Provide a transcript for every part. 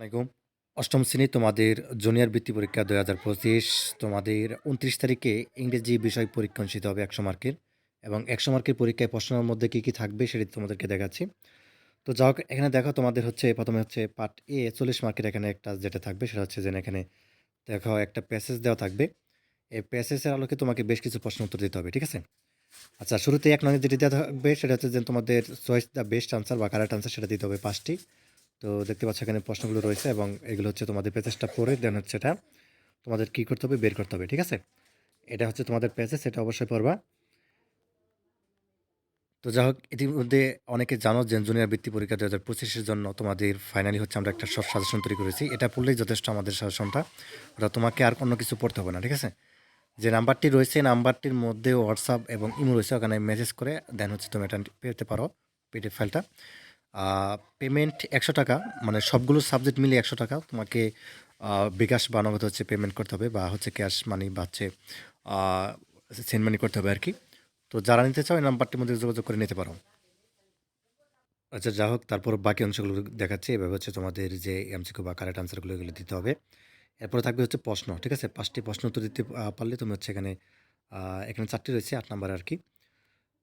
আসসালামাইকুম অষ্টম শ্রেণি তোমাদের জুনিয়র বৃত্তি পরীক্ষা দুই হাজার পঁচিশ। তোমাদের উনত্রিশ তারিখে ইংরেজি বিষয় পরীক্ষা অনুষ্ঠিত হবে একশো মার্কের এবং একশো মার্কের পরীক্ষায় প্রশ্নের মধ্যে কী কী থাকবে সেটি তোমাদেরকে দেখাচ্ছি। তো যাই হোক, এখানে দেখো তোমাদের হচ্ছে, প্রথমে হচ্ছে পার্ট এ, চল্লিশ মার্কের এখানে একটা যেটা থাকবে সেটা হচ্ছে যে এখানে দেখো একটা প্যাসেজ দেওয়া থাকবে। এই প্যাসেজের আলোকে তোমাকে বেশ কিছু প্রশ্ন উত্তর দিতে হবে, ঠিক আছে? আচ্ছা শুরুতে এক নয় যেটি দেওয়া থাকবে সেটা হচ্ছে যে তোমাদের চয়েস দ্য বেস্ট আনসার বা কারেক্ট আনসার সেটা দিতে হবে পাঁচটি। তো দেখতে পাচ্ছ এখানে প্রশ্নগুলো রয়েছে এবং এগুলো হচ্ছে তোমাদের প্যাচেসটা পড়ে দেন হচ্ছে এটা তোমাদের কী করতে হবে, বের করতে হবে, ঠিক আছে? এটা হচ্ছে তোমাদের প্যাচেস এটা অবশ্যই পড়বা। তো যাই হোক, ইতিমধ্যে অনেকে জানো যে জুনিয়র বৃত্তি পরীক্ষা দু হাজার পঁচিশের জন্য তোমাদের ফাইনালি হচ্ছে আমরা একটা সব সাজেশন তৈরি করেছি। এটা পড়লেই যথেষ্ট আমাদের সাজেশনটা ওটা তোমাকে আর অন্য কিছু পড়তে হবে না, ঠিক আছে? যে নাম্বারটি রয়েছে, নাম্বারটির মধ্যে হোয়াটসঅ্যাপ এবং ইমো রয়েছে, ওখানে মেসেজ করে দেন হচ্ছে তুমি এটা পেতে পারো পিডিএফ ফাইলটা পেমেন্ট একশো টাকা মানে সবগুলো সাবজেক্ট মিলিয়ে একশো টাকা। তোমাকে বিকাশ বা হচ্ছে পেমেন্ট করতে হবে বা হচ্ছে ক্যাশ মানি বা হচ্ছে সেন্ড মানি করতে হবে আর কি তো যারা নিতে চাও, এই নাম্বারটির মধ্যে যোগাযোগ করে নিতে পারো। আচ্ছা যা হোক, তারপর বাকি অংশগুলো দেখাচ্ছে। এভাবে হচ্ছে তোমাদের যে এমসিকিউ বা কারেক্ট আনসারগুলো এগুলো দিতে হবে। এরপরে থাকবে হচ্ছে প্রশ্ন, ঠিক আছে? পাঁচটি প্রশ্ন উত্তর দিতে পারলে তুমি হচ্ছে এখানে এখানে চারটি রয়েছে, আট নাম্বার আর কি।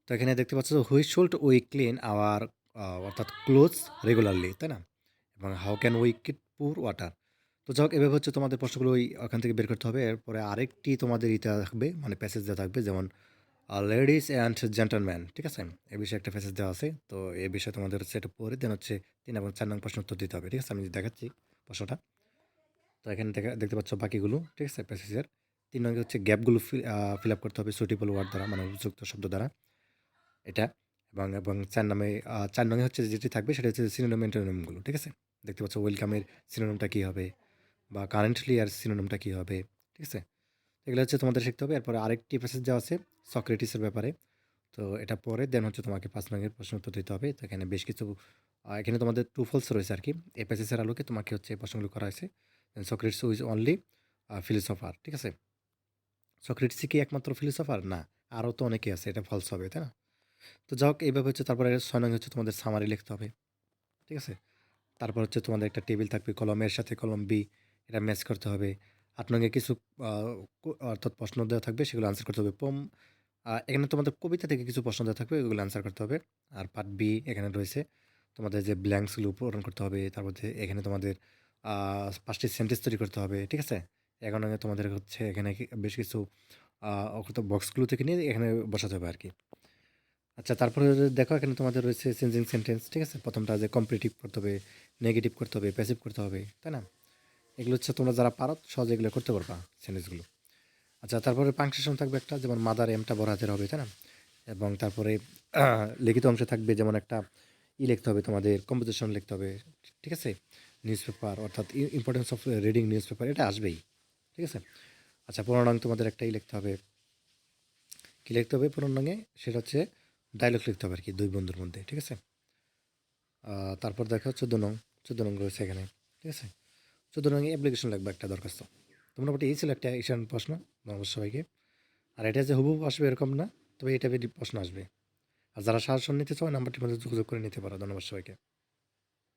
তো এখানে দেখতে পাচ্ছ who should we clean our অর্থাৎ ক্লোজ রেগুলারলি, তাই না? এবং how can we keep pure water? তো যাই হোক, এভাবে হচ্ছে তোমাদের প্রশ্নগুলো ওই ওখান থেকে বের করতে হবে। এরপরে আরেকটি তোমাদের ইতে থাকবে মানে প্যাসেজ দেওয়া থাকবে, যেমন লেডিস অ্যান্ড জেন্টলম্যান ঠিক আছে? এ বিষয়ে একটা প্যাসেজ দেওয়া আছে। তো এ বিষয়ে তোমাদের হচ্ছে এটা পড়ে দেন হচ্ছে তিন এবং চার নং প্রশ্ন উত্তর দিতে হবে, ঠিক আছে? আমি দেখাচ্ছি প্রশ্নটা। তো এখানে দেখা, দেখতে পাচ্ছ বাকিগুলো, ঠিক আছে? প্যাসেজের তিন নঙ্গে হচ্ছে গ্যাপগুলো ফিল আপ করতে হবে সুইটেবল ওয়ার্ড দ্বারা মানে উপযুক্ত শব্দ দ্বারা। এটা। এবং এবং চার নামে চার নঙে হচ্ছে যেটি থাকবে সেটা হচ্ছে সিনোনিম এন্টোনিমগুলো ঠিক আছে? দেখতে পাচ্ছ ওয়েলকামের সিনোনমটা কী হবে বা কারেন্টলি আর সিনোনিমটা কী হবে, ঠিক আছে? এগুলো হচ্ছে তোমাদের শিখতে হবে। এরপরে আরেকটি প্যাসেজ দেওয়া আছে সক্রেটিসের ব্যাপারে। তো এটা পরে দেন হচ্ছে তোমাকে পাঁচ নঙের প্রশ্ন উত্তর দিতে হবে। তো এখানে বেশ কিছু এখানে তোমাদের টু ফলস রয়েছে আর কি এই প্যাসেজের আলোকে তোমাকে হচ্ছে প্রশ্নগুলো করা হয়েছে। সক্রেটিস ইজ অনলি ফিলোসফার ঠিক আছে? সক্রেটিস কি একমাত্র ফিলোসফার না, আরও তো অনেকে আছে, এটা ফলস হবে, তাই না? তো যাই হোক, এইভাবে হচ্ছে তারপরে ছয় নং হচ্ছে তোমাদের সামারি লিখতে হবে। ঠিক আছে? তারপর হচ্ছে তোমাদের একটা টেবিল থাকবে কলমের সাথে কলম বি এটা ম্যাচ করতে হবে। আট নঙ্গে কিছু অর্থাৎ প্রশ্ন দেওয়া থাকবে, সেগুলো আনসার করতে হবে। পম এখানে তোমাদের কবিতা থেকে কিছু প্রশ্ন দেওয়া থাকবে ওগুলো আনসার করতে হবে। আর পার্ট বি এখানে রয়েছে, তোমাদের যে ব্ল্যাঙ্কসগুলো পূরণ করতে হবে, তারপর এখানে তোমাদের পাঁচটি সেন্টেন্স তৈরি করতে হবে, ঠিক আছে? এগারো তোমাদের হচ্ছে এখানে বেশ কিছু বক্সগুলো থেকে নিয়ে এখানে বসাতে হবে আর কি। আচ্ছা তারপরে দেখো এখানে তোমাদের রয়েছে চেঞ্জিং সেন্টেন্স ঠিক আছে? প্রথমটা যে কম্পিটিভ করতে হবে নেগেটিভ করতে হবে প্যাসিভ করতে হবে, তাই না? এগুলো হচ্ছে তোমরা যারা পারো, সহজে এগুলো করতে পারবা সেন্টেন্সগুলো আচ্ছা তারপরে পাংশন থাকবে একটা, যেমন মাদার এমটা বড় হাতের হবে, তাই না? এবং তারপরে লিখিত অংশে থাকবে, যেমন একটা ই লিখতে হবে, তোমাদের কম্পোজিশন লিখতে হবে, ঠিক আছে? নিউজ পেপার অর্থাৎ importance of reading newspaper এটা আসবেই, ঠিক আছে? আচ্ছা পনেরো তোমাদের একটাই লিখতে হবে। কী লিখতে হবে পনেরো নঙে সেটা হচ্ছে ডায়লগ লিখতে হবে আর কি, দুই বন্ধুর মধ্যে, ঠিক আছে? তারপর দেখো চোদ্দ নং চোদ্দ নং রয়েছে এখানে, ঠিক আছে? চোদ্দ নং অ্যাপ্লিকেশন লাগবে একটা দরখাস্ত। তো মোটামুটি এই ছিল একটা ঈশান প্রশ্ন নমস্কার সবাইকে। আর এটা যে হুবহু আসবে এরকম না, তবে এটা প্রশ্ন আসবে। আর যারা সাহায্য নিতে চাও নাম্বারটির মধ্যে যোগাযোগ করে নিতে পারো। ধন্যবাদ সবাইকে।